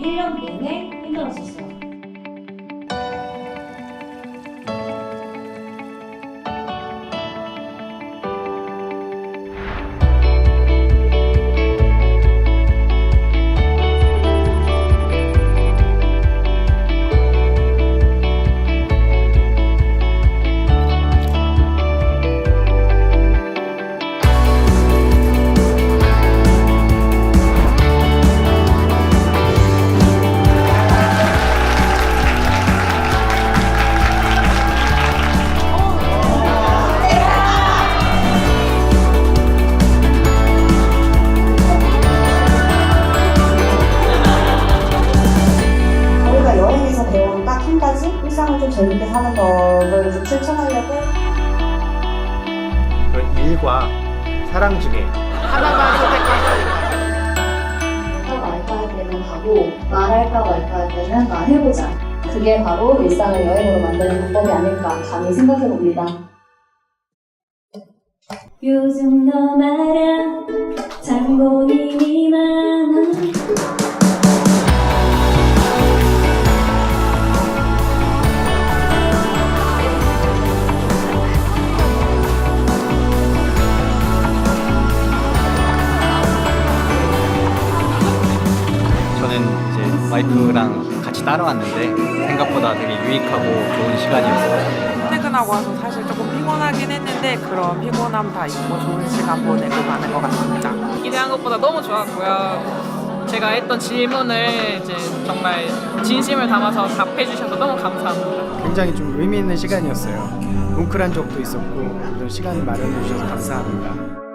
1년 내내 힘들었었어요. 좀 재밌게 사는 법을 좀 실천하려고 그 일과 사랑 중에 하나만 선택하자. 할까 말까 할 때는 하고 말할까 말까 할 때는 말해보자. 그게 바로 일상을 여행으로 만드는 방법이 아닐까 감히 생각해 봅니다. 요즘 너 말야 장본인이 많 이제 와이프랑 같이 따라왔는데 생각보다 되게 유익하고 좋은 시간이었어요. 퇴근하고 와서 사실 조금 피곤하긴 했는데 그런 피곤함 다 잊고 좋은 시간 보내고 가는 것 같습니다. 기대한 것보다 너무 좋았고요. 제가 했던 질문을 이제 정말 진심을 담아서 답해 주셔서 너무 감사합니다. 굉장히 좀 의미 있는 시간이었어요. 뭉클한 적도 있었고 이런 시간을 마련해 주셔서 감사합니다.